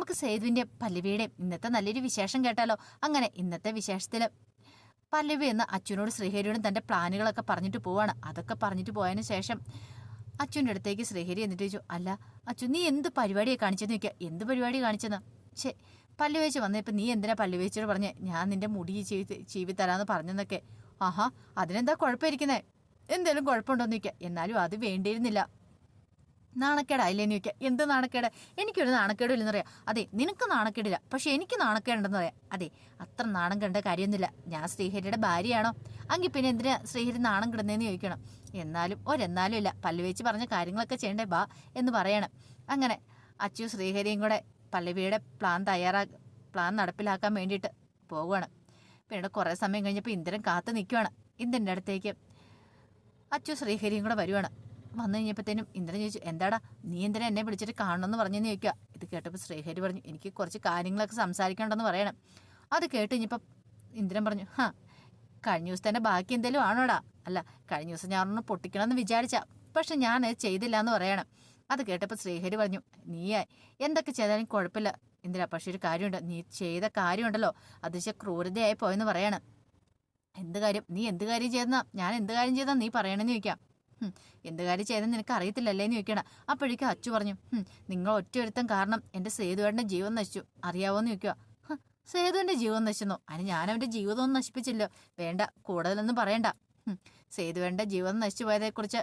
നമുക്ക് സേതുവിന്റെ പല്ലവിയുടെ ഇന്നത്തെ നല്ലൊരു വിശേഷം കേട്ടാലോ? അങ്ങനെ ഇന്നത്തെ വിശേഷത്തിൽ പല്ലവി എന്ന അച്ഛനോട് ശ്രീഹരിയോടും തന്റെ പ്ലാനുകളൊക്കെ പറഞ്ഞിട്ട് പോവാണ്. അതൊക്കെ പറഞ്ഞിട്ട് പോയതിനു ശേഷം അച്ഛന്റെ അടുത്തേക്ക് ശ്രീഹരി എന്നിട്ട് ചോദിച്ചു അല്ല അച്ഛൻ നീ എന്ത് പരിപാടിയാണ് കാണിച്ചെന്ന് ചോദിക്കുക എന്ത് പരിപാടി കാണിച്ചെന്ന്? ശേ പല്ലു വേച്ച് വന്നപ്പോൾ നീ എന്തിനാ പല്ലു വേച്ചോട് പറഞ്ഞേ? ഞാൻ നിന്റെ മുടി ചീവി ചീവി തരാമെന്ന് പറഞ്ഞെന്നൊക്കെ. ആഹാ അതിനെന്താ കുഴപ്പമായിരിക്കുന്നേ എന്തേലും കുഴപ്പമുണ്ടോന്ന് ചോദിക്കുക എന്നാലും അത് വേണ്ടിയിരുന്നില്ല. നാണക്കേടായില്ലേന്ന് ചോദിക്കുക എന്ത് നാണക്കേട്? എനിക്കൊരു നാണക്കേടും ഇല്ലെന്നറിയാം അതെ നിനക്ക് നാണക്കേടില്ല. പക്ഷെ എനിക്ക് നാണക്കേടുണ്ടെന്ന് പറയാം. അതെ അത്ര നാണം കണ്ട കാര്യമൊന്നുമില്ല. ഞാൻ ശ്രീഹരിയുടെ ഭാര്യയാണോ? അങ്ങി പിന്നെ എന്തിനാ ശ്രീഹരി നാണം കിടന്നേന്ന് ചോദിക്കണം? എന്നാലും ഒരെന്നാലും ഇല്ല. പല്ലു വെച്ച് പറഞ്ഞ കാര്യങ്ങളൊക്കെ ചെയ്യണ്ടേ ബാ എന്ന് പറയണം. അങ്ങനെ അച്ചു ശ്രീഹരിയും കൂടെ പല്ലവിയുടെ പ്ലാൻ തയ്യാറാ പ്ലാൻ നടപ്പിലാക്കാൻ വേണ്ടിയിട്ട് പോവുകയാണ്. പിന്നീട് കുറേ സമയം കഴിഞ്ഞപ്പോൾ ഇന്ദ്രൻ കാത്തു നിൽക്കുകയാണ്. ഇന്ദ്രന്റെ അടുത്തേക്ക് അച്ചു ശ്രീഹരിയും കൂടെ വരുവാണ്. വന്നു കഴിഞ്ഞപ്പോഴത്തേനും ഇന്ദ്രൻ ചോദിച്ചു എന്താടാ നീ എന്തിനാ എന്നെ വിളിച്ചിട്ട് കാണണമെന്ന് പറഞ്ഞെന്ന് ചോദിക്കുക ഇത് കേട്ടപ്പോൾ ശ്രീഹരി പറഞ്ഞു എനിക്ക് കുറച്ച് കാര്യങ്ങളൊക്കെ സംസാരിക്കണ്ടെന്ന് പറയണം. അത് കേട്ട് കഴിഞ്ഞപ്പോൾ ഇന്ദ്രൻ പറഞ്ഞു ഹാ കഴിഞ്ഞ തന്നെ ബാക്കി എന്തെങ്കിലും ആണോടാ? അല്ല കഴിഞ്ഞ ദിവസം ഞാൻ ഒന്ന് പൊട്ടിക്കണമെന്ന് വിചാരിച്ച പക്ഷെ ഞാൻ അത് ചെയ്തില്ല എന്ന് പറയണം. അത് കേട്ടപ്പോൾ ശ്രീഹരി പറഞ്ഞു നീ എന്തൊക്കെ ചെയ്താലും കുഴപ്പമില്ല. ഇന്ദിര പക്ഷേ ഒരു കാര്യമുണ്ട് നീ ചെയ്ത കാര്യമുണ്ടല്ലോ അതിശ ക്രൂരതയായി പോയെന്ന് പറയണം. എന്ത് കാര്യം? നീ എന്ത് കാര്യം ചെയ്തെന്നാ? ഞാൻ എന്ത് കാര്യം ചെയ്താ നീ പറയണമെന്ന് ചോദിക്കാം. എന്ത് കാര്യം ചെയ്തെന്ന് നിനക്ക് അറിയത്തില്ലല്ലേ എന്ന് ചോദിക്കണം. അപ്പോഴേക്കും അച്ചു പറഞ്ഞു "ഹും, നിങ്ങൾ ഒറ്റയൊരുത്തം കാരണം എന്റെ സേതുവേട്ടന്റെ ജീവൻ നശിച്ചു. അറിയാവോന്ന് ചോദിക്കുക സേതുവിന്റെ ജീവൻ നശിച്ചു അതിന് ഞാൻ അവന്റെ ജീവിതമൊന്നും നശിപ്പിച്ചില്ലോ. വേണ്ട കൂടുതലൊന്നും പറയണ്ട. സേതുവേണ്ട ജീവൻ നശിച്ചു പോയതേക്കുറിച്ച്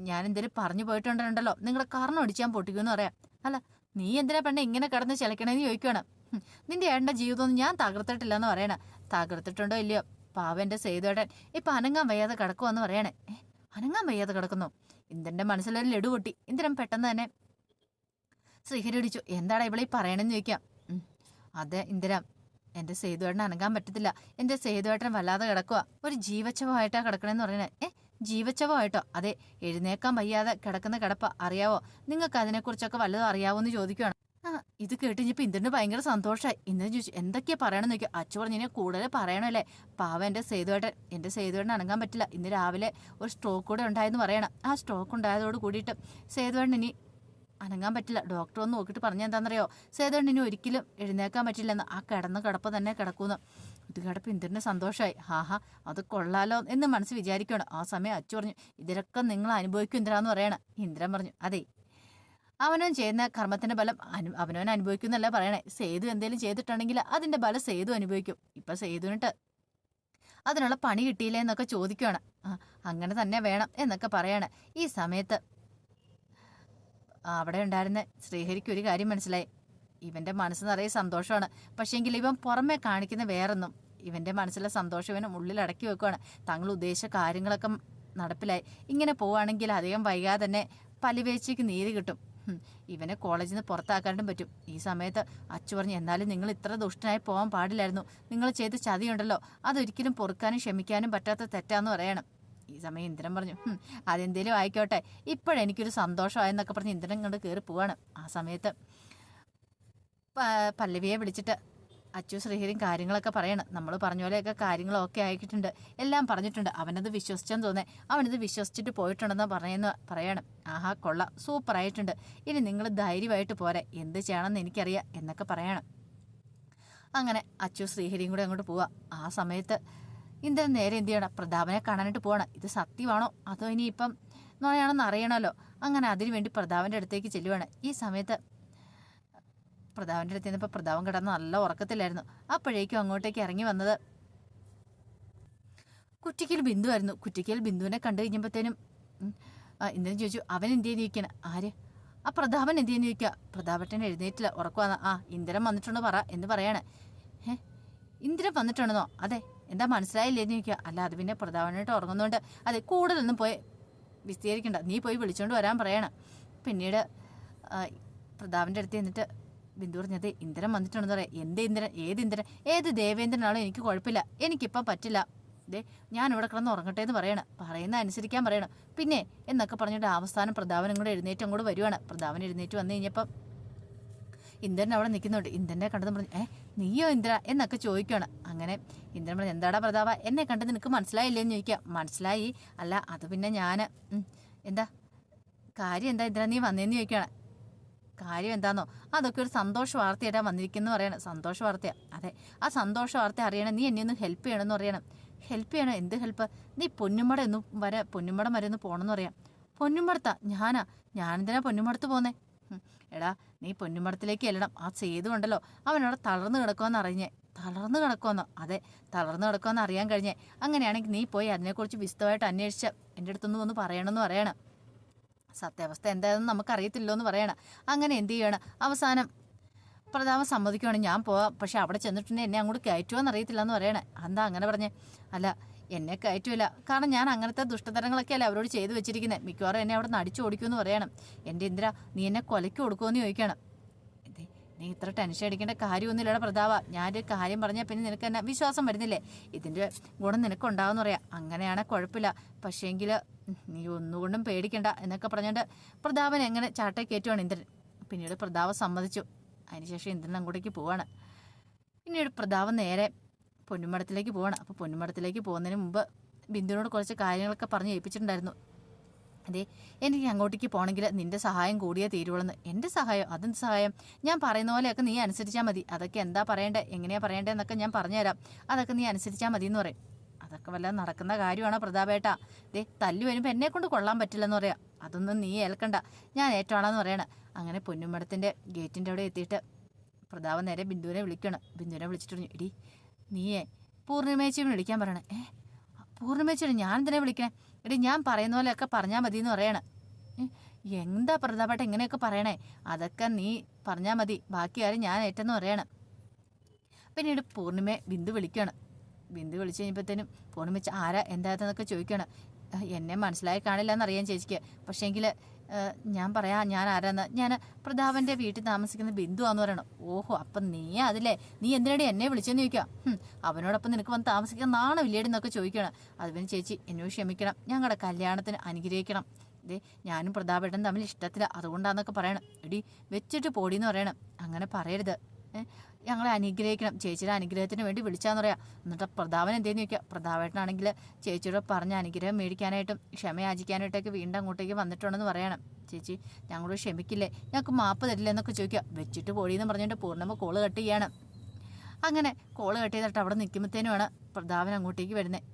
ഞാൻ എന്തേലും പറഞ്ഞു പോയിട്ടുണ്ടല്ലോ. നിങ്ങളെ കാരണം അടിച്ചാൻ പൊട്ടിക്കുമെന്ന് പറയാം. അല്ല നീ എന്തിനാ പെണ്ണെ ഇങ്ങനെ കിടന്ന് ചിലക്കണേന്ന് ചോദിക്കുകയാണ് നിന്റെ ഏട്ടന്റെ ജീവിതമൊന്നും ഞാൻ തകർത്തിട്ടില്ല എന്ന് പറയണേ. തകർത്തിട്ടുണ്ടോ ഇല്ലയോ? പാവന്റെ സേതുവേട്ടൻ ഇപ്പൊ അനങ്ങാൻ വയ്യാതെ കിടക്കുവെന്ന് പറയണേ. അനങ്ങാൻ വയ്യാതെ കിടക്കുന്നു. ഇന്ദ്രന്റെ മനസ്സിലൊരു ലഡു പൊട്ടി. ഇന്ദ്രൻ പെട്ടെന്ന് തന്നെ ശ്രീഹരി അടിച്ചു എന്താടാ ഇവിടെ ഈ പറയണെന്ന് ചോദിക്കാം? അതെ ഇന്ദിര. എന്റെ സേതുവേട്ടൻ അനങ്ങാൻ പറ്റത്തില്ല. എന്റെ സേതുവേട്ടൻ വല്ലാതെ കിടക്കുക ഒരു ജീവച്ചവമായിട്ടാ കിടക്കണെന്ന് പറയണേ ഏ ജീവച്ചവമായിട്ടോ? അതെ എഴുന്നേക്കാൻ വയ്യാതെ കിടക്കുന്ന കിടപ്പ. അറിയാവോ? നിങ്ങൾക്ക് അതിനെക്കുറിച്ചൊക്കെ വല്ലതും അറിയാവോ എന്ന് ചോദിക്കുകയാണ് ആ കേട്ട് ഇനിയിപ്പോൾ ഇന്ദ്രന് ഭയങ്കര സന്തോഷമായി ഇന്ദ്രൻ ചോദിച്ചു എന്തൊക്കെയാ പറയണമെന്ന് നോക്കി അച്ചു പറഞ്ഞു ഇനി കൂടുതൽ പറയണല്ലേ പാവ എന്റെ സേതുവേട്ടൻ എന്റെ സേതുവേട്ടൻ അനങ്ങാൻ പറ്റില്ല. ഇന്ന് രാവിലെ ഒരു സ്ട്രോക്ക് കൂടെ ഉണ്ടായെന്ന് പറയണം. ആ സ്ട്രോക്ക് ഉണ്ടായതോട് കൂടിയിട്ട് സേതുവേട്ടൻ ഇനി അനങ്ങാൻ പറ്റില്ല. ഡോക്ടർ ഒന്ന് നോക്കിയിട്ട് പറഞ്ഞ എന്താണെന്നറിയോ? സേതുവേട്ടൻ ഇനി ഒരിക്കലും എഴുന്നേക്കാൻ പറ്റില്ലെന്ന്. ആ കിടന്ന കിടപ്പ് തന്നെ കിടക്കുന്നു. ഇത് കേട്ടപ്പോൾ ഇന്ദ്രന് സന്തോഷമായി ഹാഹാ അത് കൊള്ളാലോ എന്ന് മനസ്സ് വിചാരിക്കുകയാണ് ആ സമയം അച്ചു പറഞ്ഞു ഇതിലൊക്കെ നിങ്ങൾ അനുഭവിക്കും ഇന്ദ്രാന്ന് പറയണം. ഇന്ദ്രൻ പറഞ്ഞു അതെ അവനവൻ ചെയ്യുന്ന കർമ്മത്തിന്റെ ബലം അനു അവനവൻ അനുഭവിക്കുന്നല്ല പറയണേ. സേതു എന്തെങ്കിലും ചെയ്തിട്ടുണ്ടെങ്കിൽ അതിന്റെ ബലം സേതു അനുഭവിക്കും. ഇപ്പൊ സേതുവിനിട്ട് അതിനുള്ള പണി കിട്ടിയില്ലേ എന്നൊക്കെ ചോദിക്കുകയാണ് അങ്ങനെ തന്നെ വേണം എന്നൊക്കെ പറയാണ്. ഈ സമയത്ത് അവിടെ ഉണ്ടായിരുന്ന ശ്രീഹരിക്ക് ഒരു കാര്യം മനസ്സിലായി. ഇവന്റെ മനസ്സ് നിറയെ സന്തോഷമാണ്. പക്ഷേങ്കിൽ ഇവൻ പുറമെ കാണിക്കുന്ന വേറൊന്നും ഇവന്റെ മനസ്സിലെ സന്തോഷം ഇവനും ഉള്ളിൽ അടക്കി വെക്കുകയാണ് തങ്ങൾ ഉദ്ദേശിച്ച കാര്യങ്ങളൊക്കെ നടപ്പിലായി. ഇങ്ങനെ പോവുകയാണെങ്കിൽ അധികം വൈകാതെ തന്നെ പലിവേച്ചേക്ക് നീതി കിട്ടും. ഇവനെ കോളേജിൽ നിന്ന് പുറത്താക്കാണ്ടും പറ്റും. ഈ സമയത്ത് അച്ചു പറഞ്ഞു എന്നാലും നിങ്ങൾ ഇത്ര ദുഷ്ടനായി പോകാൻ പാടില്ലായിരുന്നു. നിങ്ങൾ ചെയ്ത ചതിയുണ്ടല്ലോ. അതൊരിക്കലും പൊറുക്കാനും ക്ഷമിക്കാനും പറ്റാത്ത തെറ്റാന്ന് പറയണം. ഈ സമയം ഇന്ദ്രൻ പറഞ്ഞു "ഹും, അതെന്തേലും ആയിക്കോട്ടെ. ഇപ്പോഴെനിക്കൊരു സന്തോഷമായെന്നൊക്കെ പറഞ്ഞ് ഇന്ദ്രൻ കണ്ട് കയറി പോവാണ്. ആ സമയത്ത് പല്ലവിയെ വിളിച്ചിട്ട് അച്ചു ശ്രീഹരിയും കാര്യങ്ങളൊക്കെ പറയണം. നമ്മൾ പറഞ്ഞ പോലെയൊക്കെ കാര്യങ്ങളൊക്കെ ആയിട്ടുണ്ട്. എല്ലാം പറഞ്ഞിട്ടുണ്ട്. അവനത് വിശ്വസിച്ചെന്ന് തോന്നേ. അവനത് വിശ്വസിച്ചിട്ട് പോയിട്ടുണ്ടെന്ന് പറയുന്ന പറയണം. ആഹാ കൊള്ള. സൂപ്പറായിട്ടുണ്ട് ഇനി നിങ്ങൾ ധൈര്യമായിട്ട് പോരെ. എന്ത് ചെയ്യണമെന്ന് എനിക്കറിയാം എന്നൊക്കെ പറയണം. അങ്ങനെ അച്ചു ശ്രീഹരിയും കൂടെ അങ്ങോട്ട് പോവാം. ആ സമയത്ത് ഇന്ദ്രൻ നേരെ എന്ത് ചെയ്യണം? പ്രതാപനെ കാണാനായിട്ട് പോകണം ഇത് സത്യമാണോ? അതോ ഇനിയിപ്പം നുണയാണെന്ന് അറിയണമല്ലോ. അങ്ങനെ അതിനുവേണ്ടി പ്രതാപന്റെ അടുത്തേക്ക് ചെല്ലുവാണ്. ഈ സമയത്ത് പ്രതാപന്റെ അടുത്ത് നിന്നപ്പോൾ പ്രതാപം കിടന്ന് നല്ല ഉറക്കത്തിലായിരുന്നു. അപ്പോഴേക്കും അങ്ങോട്ടേക്ക് ഇറങ്ങി വന്നത് കുറ്റിക്കൽ ബിന്ദു ആയിരുന്നു. കുറ്റിക്കൽ ബിന്ദുവിനെ കണ്ടു കഴിഞ്ഞപ്പോഴത്തേനും ഇന്ദ്രൻ ചോദിച്ചു അവൻ എന്ത് ചെയ്യുന്ന ചോദിക്കണം ആര്? ആ പ്രതാപൻ എന്ത് ചെയ്യുന്ന ചോദിക്കുക പ്രതാപട്ടൻ എഴുന്നേറ്റില്ല ഉറക്കുവാന്ന് ആ ഇന്ദ്രൻ വന്നിട്ടുണ്ടോ പറ എന്ന് പറയാണ്. ഏ ഇന്ദ്രൻ വന്നിട്ടുണ്ടെന്നോ? അതെ എന്താ മനസ്സിലായില്ലേന്ന് ചോദിക്കുക. അല്ല അത് പിന്നെ പ്രതാപനായിട്ട് ഉറങ്ങുന്നതുകൊണ്ട് അതെ കൂടുതലൊന്നും പോയി വിസ്തീകരിക്കണ്ട നീ പോയി വിളിച്ചുകൊണ്ട് വരാൻ പറയണം. പിന്നീട് പ്രതാപന്റെ അടുത്ത് എന്നിട്ട് ബിന്ദു പറഞ്ഞത് ഇന്ദ്രൻ വന്നിട്ടുണ്ടെന്ന് പറയാം. എന്ത് ഇന്ദ്രൻ? ഏത് ഇന്ദ്രൻ? ഏത് ദേവേന്ദ്രനാണോ? എനിക്ക് കുഴപ്പമില്ല. എനിക്കിപ്പം പറ്റില്ല. ദേ ഞാൻ ഇവിടെ കിടന്ന് ഉറങ്ങട്ടെ എന്ന് പറയണം. പറയുന്ന അനുസരിക്കാൻ പറയണം. പിന്നെ എന്നൊക്കെ പറഞ്ഞിട്ട് അവസാനം പ്രതാപനും കൂടെ എഴുന്നേറ്റ് അങ്ങോട്ട് വരുവാണ്. പ്രതാപൻ എഴുന്നേറ്റ് വന്നു കഴിഞ്ഞപ്പം ഇന്ദ്രൻ അവിടെ നിൽക്കുന്നുണ്ട്. ഇന്ദ്രനെ കണ്ടതും പറഞ്ഞു ഏ നീയോ ഇന്ദ്ര? എന്നൊക്കെ ചോദിക്കുകയാണ് അങ്ങനെ ഇന്ദ്രൻ പറഞ്ഞു എന്താടാ പ്രതാപ? എന്നെ കണ്ട് നിനക്ക് മനസ്സിലായില്ലേ? എന്ന് ചോദിക്കാം മനസ്സിലായി. അല്ല അത് പിന്നെ ഞാൻ എന്താ? കാര്യം എന്താ ഇന്ദ്ര? നീ വന്നേന്ന് ചോദിക്കുകയാണ് കാര്യം എന്താന്നോ അതൊക്കെ ഒരു സന്തോഷ വാർത്തയായിട്ടാണ് വന്നിരിക്കുന്നു പറയണം. സന്തോഷ വാർത്തയാ. അതെ ആ സന്തോഷ വാർത്ത അറിയണം. നീ എന്നെ ഒന്ന് ഹെൽപ്പ് ചെയ്യണമെന്ന് പറയണം. ഹെൽപ്പ് ചെയ്യണം? എന്ത് ഹെൽപ്പ് നീ പൊന്നുമട ഒന്ന് വരെ. പൊന്നുമടം വരെ ഒന്ന് പോകണമെന്ന് പറയാം. പൊന്നുമടത്താ? ഞാനാ? ഞാനെന്തിനാ പൊന്നുമടത്ത് പോന്നേ? എടാ നീ പൊന്നുമടത്തിലേക്ക് എല്ലണം ആ സേതു ഉണ്ടല്ലോ. അവനവിടെ തളർന്നു കിടക്കുമെന്ന് അറിഞ്ഞേ. തളർന്നു കിടക്കുമെന്നോ അതെ തളർന്നു കിടക്കുമെന്ന് അറിയാൻ കഴിഞ്ഞേ. അങ്ങനെയാണെങ്കിൽ നീ പോയി അതിനെക്കുറിച്ച് വിശദമായിട്ട് അന്വേഷിച്ച എന്റെ അടുത്തൊന്ന് ഒന്ന് പറയണമെന്ന് പറയണം. സത്യാവസ്ഥ എന്തായാലും നമുക്കറിയത്തില്ലോ എന്ന് പറയണം. അങ്ങനെ എന്ത് ചെയ്യണം? അവസാനം പ്രതാപം സമ്മതിക്കുവാണ് ഞാൻ പോവാം. പക്ഷെ അവിടെ ചെന്നിട്ടുണ്ടെങ്കിൽ എന്നെ അങ്ങോട്ട് കയറ്റുമോന്ന് അറിയത്തില്ല എന്ന് പറയണേ. എന്താ അങ്ങനെ പറഞ്ഞേ? അല്ല എന്നെ കയറ്റുമില്ല കാരണം ഞാൻ അങ്ങനത്തെ ദുഷ്ടതരങ്ങളൊക്കെ അല്ലേ അവരോട് ചെയ്തു വെച്ചിരിക്കുന്നത് മിക്കവാറും എന്നെ അവിടെ നിന്ന് അടിച്ചു ഓടിക്കുമെന്ന് പറയണം. എന്റെ ഇന്ദ്ര നീ എന്നെ കൊലയ്ക്ക് കൊടുക്കുമെന്ന് ചോദിക്കണം. നീ ഇത്ര ടെൻഷൻ അടിക്കേണ്ട കാര്യമൊന്നുമില്ലട പ്രതാപ. ഞാനൊരു കാര്യം പറഞ്ഞാൽ പിന്നെ നിനക്ക് എന്നെ വിശ്വാസം വരുന്നില്ലേ? ഇതിന്റെ ഗുണം നിനക്കുണ്ടാവുമെന്ന് പറയാം. അങ്ങനെയാണെ കുഴപ്പമില്ല. പക്ഷേങ്കിൽ നീ ഒന്നുകൊണ്ടും പേടിക്കണ്ട എന്നൊക്കെ പറഞ്ഞുകൊണ്ട് പ്രതാപൻ എങ്ങനെ ചാട്ടേ കയറ്റുവാണ് ഇന്ദ്രൻ. പിന്നീട് പ്രതാപ സമ്മതിച്ചു. അതിനുശേഷം ഇന്ദ്രൻ അങ്ങോട്ടേക്ക് പോവാണ്. പിന്നീട് പ്രതാപം നേരെ പൊന്നുമടത്തിലേക്ക് പോവാണ്. അപ്പോൾ പൊന്നുമടത്തിലേക്ക് പോകുന്നതിന് മുമ്പ് ബിന്ദുവിനോട് കുറച്ച് കാര്യങ്ങളൊക്കെ പറഞ്ഞ് ഏൽപ്പിച്ചിട്ടുണ്ടായിരുന്നു. അതെ എനിക്ക് അങ്ങോട്ടേക്ക് പോകണമെങ്കിൽ നിന്റെ സഹായം കൂടിയേ തീരുവെന്ന് എന്റെ സഹായം? അതെന്ത് സഹായം? ഞാൻ പറയുന്ന പോലെയൊക്കെ നീ അനുസരിച്ചാൽ മതി. അതൊക്കെ എന്താ പറയേണ്ടത് എങ്ങനെയാ പറയേണ്ടതെന്നൊക്കെ ഞാൻ പറഞ്ഞുതരാം. അതൊക്കെ നീ അനുസരിച്ചാൽ മതി എന്ന് പറയും. അതൊക്കെ വല്ല നടക്കുന്ന കാര്യമാണോ പ്രതാപേട്ട? ദേ തല്ലു വരുമ്പോൾ എന്നെ കൊണ്ട് കൊള്ളാൻ പറ്റില്ലെന്ന് പറയാം. അതൊന്നും നീ ഏൽക്കണ്ട. ഞാൻ ഏറ്റവാണെന്ന് പറയണം. അങ്ങനെ പൊന്നുമടത്തിന്റെ ഗേറ്റിന്റെ അവിടെ എത്തിയിട്ട് പ്രതാപം നേരെ ബിന്ദുവിനെ വിളിക്കണം. ബിന്ദുവിനെ വിളിച്ചിട്ട് പറഞ്ഞു എടി നീയേ പൂർണിമേച്ചിനെ വിളിക്കാൻ പറയണേ. ഏ പൂർണിമേച്ചിയുടെ ഞാൻ എന്തിനാ വിളിക്കണേ? എടി ഞാൻ പറയുന്ന പോലെയൊക്കെ പറഞ്ഞാൽ മതി എന്ന് പറയണേ എന്താ പ്രതാപേട്ട ഇങ്ങനെയൊക്കെ പറയണേ? അതൊക്കെ നീ പറഞ്ഞാൽ മതി. ബാക്കി ആരും ഞാൻ ഏറ്റെന്ന് പറയണം. പിന്നീട് പൂർണിമയെ ബിന്ദു വിളിക്കുകയാണ് ബിന്ദു വിളിച്ചു കഴിഞ്ഞപ്പോഴത്തേനും ഫോണും വെച്ച് ആരാ എന്താന്നൊക്കെ ചോദിക്കണം. "ആ, എന്നെ മനസ്സിലായി കാണില്ല എന്നറിയാൻ ചേച്ചിക്ക്. പക്ഷേങ്കിൽ ഞാൻ പറയാം ഞാൻ ആരാന്ന്. ഞാൻ പ്രതാപന്റെ വീട്ടിൽ താമസിക്കുന്ന ബിന്ദു ബിന്ദുവാന്ന് പറയണം. ഓഹോ അപ്പം നീ അതില്ലേ നീ എന്തിനാടി എന്നെ വിളിച്ചെന്ന് ചോദിക്കാം? "ഹും, അവനോടൊപ്പം നിനക്ക് വന്ന് താമസിക്കാൻ നാണമില്ലേടി എന്നൊക്കെ ചോദിക്കണം. അതുപോലെ ചേച്ചി എന്നോട് ക്ഷമിക്കണം. ഞങ്ങളുടെ കല്യാണത്തിന് അനുഗ്രഹിക്കണം. ദേ ഞാനും പ്രതാപേട്ടൻ തമ്മിൽ ഇഷ്ടത്തില്ല അതുകൊണ്ടാന്നൊക്കെ പറയണം. എടി വെച്ചിട്ട് പോടിയെന്ന് പറയണം. അങ്ങനെ പറയരുത്. ഞങ്ങളെ അനുഗ്രഹിക്കണം. ചേച്ചിയുടെ അനുഗ്രഹത്തിന് വേണ്ടി വിളിച്ചാന്ന് പറയാം. എന്നിട്ട് പ്രതാപൻ എന്തേന്ന് ചോദിക്കുക പ്രതാപേട്ടനാണെങ്കിൽ ചേച്ചിയോട് പറഞ്ഞ അനുഗ്രഹം മേടിക്കാനായിട്ടും ക്ഷമയാചിക്കാനായിട്ടൊക്കെ വീണ്ടും അങ്ങോട്ടേക്ക് വന്നിട്ടുണ്ടെന്ന് പറയണം. ചേച്ചി ഞങ്ങളോട് ക്ഷമിക്കില്ലേ? ഞങ്ങൾക്ക് മാപ്പ് തരില്ല എന്നൊക്കെ ചോദിക്കുക വെച്ചിട്ട് പോടിയെന്ന് പറഞ്ഞുകൊണ്ട് പൂർണമ കോൾ കട്ട് ചെയ്യണം. അങ്ങനെ കോൾ കട്ട് ചെയ്തിട്ട് അവിടെ നിൽക്കുമ്പോഴത്തേനുമാണ് പ്രതാപൻ അങ്ങോട്ടേക്ക് വരുന്നത്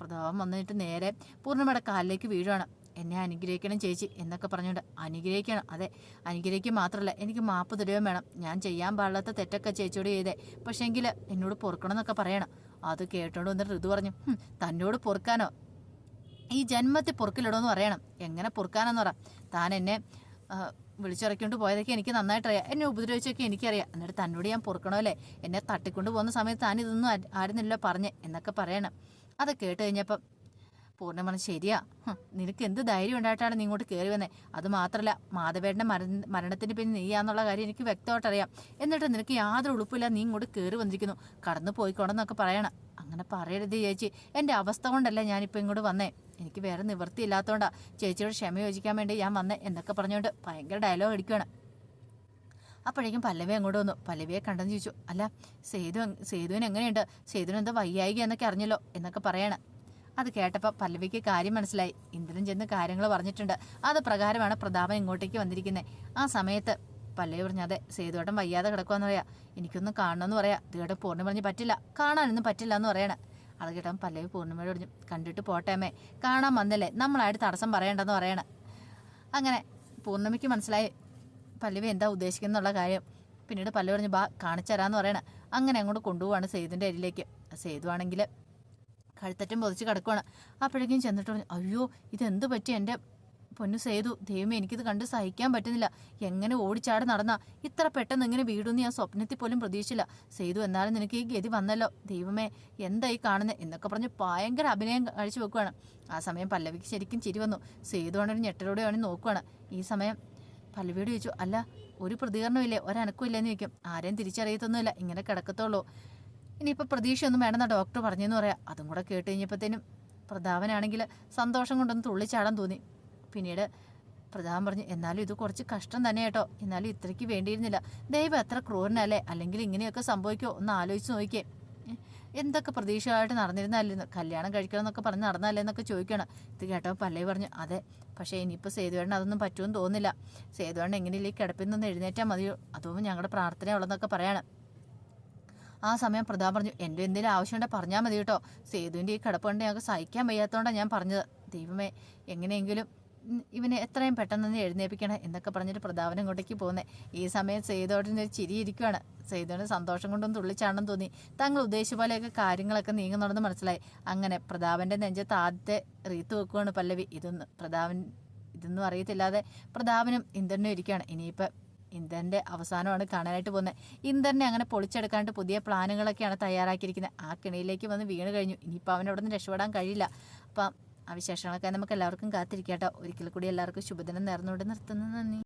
പ്രതാപം വന്നിട്ട് നേരെ പൂർണമയുടെ കാലിലേക്ക് വീഴുവാണ്. എന്നെ അനുഗ്രഹിക്കണം ചേച്ചി എന്നൊക്കെ പറഞ്ഞുകൊണ്ട് അനുഗ്രഹിക്കണം. അതെ അനുഗ്രഹിക്കുക മാത്രമല്ല എനിക്ക് മാപ്പ് തരുകയും വേണം. ഞാൻ ചെയ്യാൻ പാടില്ലാത്ത തെറ്റൊക്കെ ചേച്ചിയോട് ചെയ്തേ. പക്ഷേങ്കിൽ എന്നോട് പൊറുക്കണം എന്നൊക്കെ പറയണം. അത് കേട്ടോണ്ട് വന്നിട്ട് ഋതു പറഞ്ഞു "ഹും, തന്നോട് പൊറുക്കാനോ? ഈ ജന്മത്തിൽ പൊറുക്കിലിടുമെന്ന് പറയണം. എങ്ങനെ പൊറുക്കാനെന്ന് പറ. താൻ എന്നെ വിളിച്ചിറക്കിക്കൊണ്ട് പോയതൊക്കെ എനിക്ക് നന്നായിട്ടറിയാം. എന്നെ ഉപദ്രവിച്ചൊക്കെ എനിക്കറിയാം. എന്നിട്ട് തന്നോട് ഞാൻ പൊറുക്കണോ അല്ലേ? എന്നെ തട്ടിക്കൊണ്ട് പോകുന്ന സമയത്ത് താൻ ഇതൊന്നും ആരുന്നില്ല പറഞ്ഞ് എന്നൊക്കെ പറയണം. അത് കേട്ട് കഴിഞ്ഞപ്പം പൂർണ പറഞ്ഞു ശരിയാ നിനക്ക് എന്ത് ധൈര്യം ഉണ്ടായിട്ടാണ് നീ ഇങ്ങോട്ട് കയറി വന്നേ? അത് മാത്രമല്ല മാധവേട്ടന്റെ മര മരണത്തിന് പിന്നെ നീയാന്നുള്ള കാര്യം എനിക്ക് വ്യക്തമായിട്ട് അറിയാം എന്നിട്ട് നിനക്ക് യാതൊരു ഉളുപ്പില്ല നീ ഇങ്ങോട്ട് കയറി വന്നിരിക്കുന്നു. കടന്നു പോയിക്കോണെന്നൊക്കെ പറയണം. അങ്ങനെ പറയരുത് ചേച്ചി. എന്റെ അവസ്ഥ കൊണ്ടല്ല ഞാനിപ്പോൾ ഇങ്ങോട്ട് വന്നേ? എനിക്ക് വേറെ നിവൃത്തി ഇല്ലാത്തതുകൊണ്ടാണ് ചേച്ചിയോട് ക്ഷമ യോജിക്കാൻ വേണ്ടി ഞാൻ വന്നേ എന്നൊക്കെ പറഞ്ഞുകൊണ്ട് ഭയങ്കര ഡയലോഗ് അടിക്കുകയാണ് അപ്പോഴേക്കും പല്ലവി അങ്ങോട്ട് വന്നു. പല്ലവിയെ കണ്ടെന്ന് ചോദിച്ചു. അല്ല സേതു സേതുവിന് എങ്ങനെയുണ്ട്? സേതുവിന് എന്താ വയ്യായിക എന്നൊക്കെ അറിഞ്ഞല്ലോ എന്നൊക്കെ പറയണ. അത് കേട്ടപ്പോൾ പല്ലവിക്ക് കാര്യം മനസ്സിലായി. ഇന്ദ്രൻ ചെന്ന് കാര്യങ്ങൾ പറഞ്ഞിട്ടുണ്ട്. അത് പ്രകാരമാണ് പ്രതാപൻ ഇങ്ങോട്ടേക്ക് വന്നിരിക്കുന്നത് ആ സമയത്ത് പല്ലവി പറഞ്ഞു അതെ സേതുവേട്ടൻ വയ്യാതെ കിടക്കുമെന്ന് പറയാ. എനിക്കൊന്നും കാണണമെന്ന് പറയാ. ഇതുകേട്ട പൂർണി പറഞ്ഞ് പറ്റില്ല. കാണാനൊന്നും പറ്റില്ല എന്ന് പറയണ. അത് കേട്ടപ്പോൾ പല്ലവി പൂർണിമയോട് പറഞ്ഞു കണ്ടിട്ട് പോട്ടേമേ കാണാൻ വന്നല്ലേ. നമ്മളായിട്ട് തടസ്സം പറയണ്ടെന്ന് പറയണ. അങ്ങനെ പൂർണമിക്ക് മനസ്സിലായി പല്ലവി എന്താ ഉദ്ദേശിക്കുന്നുള്ള കാര്യം. പിന്നീട് പല്ലവി പറഞ്ഞു ബാ കാണിച്ചു തരാമെന്ന് പറയണ. അങ്ങനെ അങ്ങോട്ട് കൊണ്ടുപോവാണ് സേതുവിന്റെ അരിയിലേക്ക് സേതു ആണെങ്കിൽ കഴുത്തറ്റം പൊതിച്ച് കിടക്കുവാണ്. അപ്പോഴേക്കും ചെന്നിട്ട് പറഞ്ഞു അയ്യോ ഇതെന്ത് പറ്റി? എന്റെ പൊന്നു സേതു ദൈവമേ എനിക്കിത് കണ്ട് സഹിക്കാൻ പറ്റുന്നില്ല. എങ്ങനെ ഓടിച്ചാടി നടന്നാ? ഇത്ര പെട്ടെന്ന് ഇങ്ങനെ വീടുന്ന് ഞാൻ സ്വപ്നത്തിൽ പോലും പ്രതീക്ഷിച്ചില്ല. സേതു എന്നാലും നിനക്ക് ഈ ഗതി വന്നല്ലോ. ദൈവമേ എന്തായി കാണുന്നത് എന്നൊക്കെ പറഞ്ഞ് ഭയങ്കര അഭിനയം കഴിച്ചു വെക്കുവാണ്. ആ സമയം പല്ലവിക്ക് ശരിക്കും ചിരി വന്നു. സേതു ആണെങ്കിൽ ഞെട്ടലോടെ ആണെങ്കിൽ നോക്കുവാണ്. ഈ സമയം പല്ലവിയോട് ചോദിച്ചു അല്ല ഒരു പ്രതികരണമില്ലേ? ഒരനക്കും ഇല്ലെന്ന് ചോദിക്കും. ആരെയും തിരിച്ചറിയത്തൊന്നുമില്ല. ഇങ്ങനെ കിടക്കത്തുള്ളൂ. ഇനിയിപ്പോൾ പ്രതീക്ഷയൊന്നും വേണമെന്ന ഡോക്ടർ പറഞ്ഞെന്ന് പറയാം. അതും കൂടെ കേട്ട് കഴിഞ്ഞപ്പോഴത്തേനും പ്രതാപനാണെങ്കിൽ സന്തോഷം കൊണ്ടൊന്ന് തുള്ളിച്ചാടാൻ തോന്നി. പിന്നീട് പ്രതാപൻ പറഞ്ഞു എന്നാലും ഇത് കുറച്ച് കഷ്ടം തന്നെ കേട്ടോ. എന്നാലും ഇത്രയ്ക്ക് വേണ്ടിയിരുന്നില്ല. ദൈവം എത്ര ക്രൂരനല്ലേ? അല്ലെങ്കിൽ ഇങ്ങനെയൊക്കെ സംഭവിക്കുമോ ഒന്ന് ആലോചിച്ച് നോക്കിയേ. എന്തൊക്കെ പ്രതീക്ഷകളായിട്ട് നടന്നിരുന്നല്ലേ കല്യാണം കഴിക്കണം എന്നൊക്കെ പറഞ്ഞ് നടന്നല്ലേ എന്നൊക്കെ ചോദിക്കണം. ഇത് കേട്ടോ പല്ലേ പറഞ്ഞു അതെ പക്ഷേ ഇനിയിപ്പോൾ സേതുവേണ്ണ അതൊന്നും പറ്റുമെന്ന് തോന്നുന്നില്ല. സേതുവേണ്ണ എങ്ങനെയില്ലേ കിടപ്പിൽ നിന്ന് എഴുന്നേറ്റാൽ മതിയോ? അതും ഞങ്ങളുടെ പ്രാർത്ഥന ഉള്ളതെന്നൊക്കെ പറയണം. ആ സമയം പ്രതാപ് പറഞ്ഞു എന്റെ എന്തെങ്കിലും ആവശ്യമുണ്ടെങ്കിൽ പറഞ്ഞാൽ മതി കേട്ടോ. സേതുവിന്റെ ഈ കിടപ്പുണ്ട് ഞങ്ങൾക്ക് സഹിക്കാൻ വയ്യാത്തതുകൊണ്ടാണ് ഞാൻ പറഞ്ഞത്. ദൈവമേ എങ്ങനെയെങ്കിലും ഇവനെ എത്രയും പെട്ടെന്ന് തന്നെ എഴുന്നേൽപ്പിക്കണം എന്നൊക്കെ പറഞ്ഞിട്ട് പ്രതാപനം ഇങ്ങോട്ടേക്ക് പോകുന്നത് ഈ സമയം ചിരി ഇരിക്കുവാണ്. സേതുവിന് സന്തോഷം കൊണ്ടൊന്ന് തുള്ളിച്ചാണെന്ന് തോന്നി. താങ്കൾ ഉദ്ദേശിച്ച പോലെയൊക്കെ കാര്യങ്ങളൊക്കെ നീങ്ങുന്നുണ്ടെന്ന് മനസ്സിലായി. അങ്ങനെ പ്രതാപന്റെ നെഞ്ചത്ത് ആദ്യത്തെ റീത്ത് വെക്കുവാണ് പല്ലവി. ഇതൊന്നും പ്രതാപൻ ഇതൊന്നും അറിയത്തില്ലാതെ പ്രതാപനും ഇന്ദ്രനും ഇരിക്കുകയാണ് ഇനിയിപ്പോൾ ഇന്ദ്രന്റെ അവസാനമാണ് കാണാനായിട്ട് പോകുന്നത്. ഇന്ദ്രനെ അങ്ങനെ പൊളിച്ചെടുക്കാണ്ട് പുതിയ പ്ലാനുകളൊക്കെയാണ് തയ്യാറാക്കിയിരിക്കുന്നത്. ആ കിണിയിലേക്ക് വന്ന് വീണ് കഴിഞ്ഞു. ഇനിയിപ്പോൾ അവൻ അവിടെ നിന്ന് രക്ഷപ്പെടാൻ കഴിയില്ല. അപ്പം ആ നമുക്ക് എല്ലാവർക്കും കാത്തിരിക്കാം കേട്ടോ. ഒരിക്കൽ കൂടി എല്ലാവർക്കും ശുഭദിനം നേർന്നുകൊണ്ട് നിർത്തുന്നു. നന്ദി.